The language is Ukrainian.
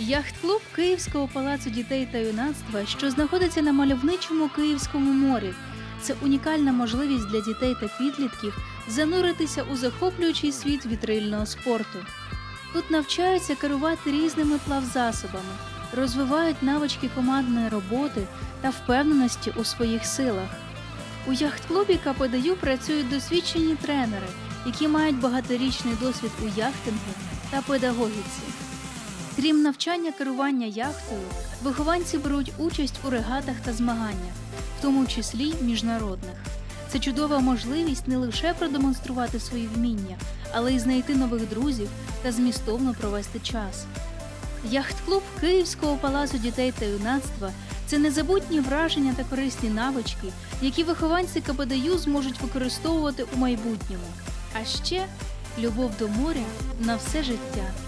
Яхт-клуб Київського палацу дітей та юнацтва, що знаходиться на мальовничому Київському морі. Це унікальна можливість для дітей та підлітків зануритися у захоплюючий світ вітрильного спорту. Тут навчаються керувати різними плавзасобами, розвивають навички командної роботи та впевненості у своїх силах. У яхт-клубі КПДЮ працюють досвідчені тренери, які мають багаторічний досвід у яхтингу та педагогіці. Крім навчання керування яхтою, вихованці беруть участь у регатах та змаганнях, в тому числі міжнародних. Це чудова можливість не лише продемонструвати свої вміння, але й знайти нових друзів та змістовно провести час. Яхт-клуб Київського палацу дітей та юнацтва це незабутні враження та корисні навички, які вихованці КПДЮ зможуть використовувати у майбутньому. А ще любов до моря на все життя.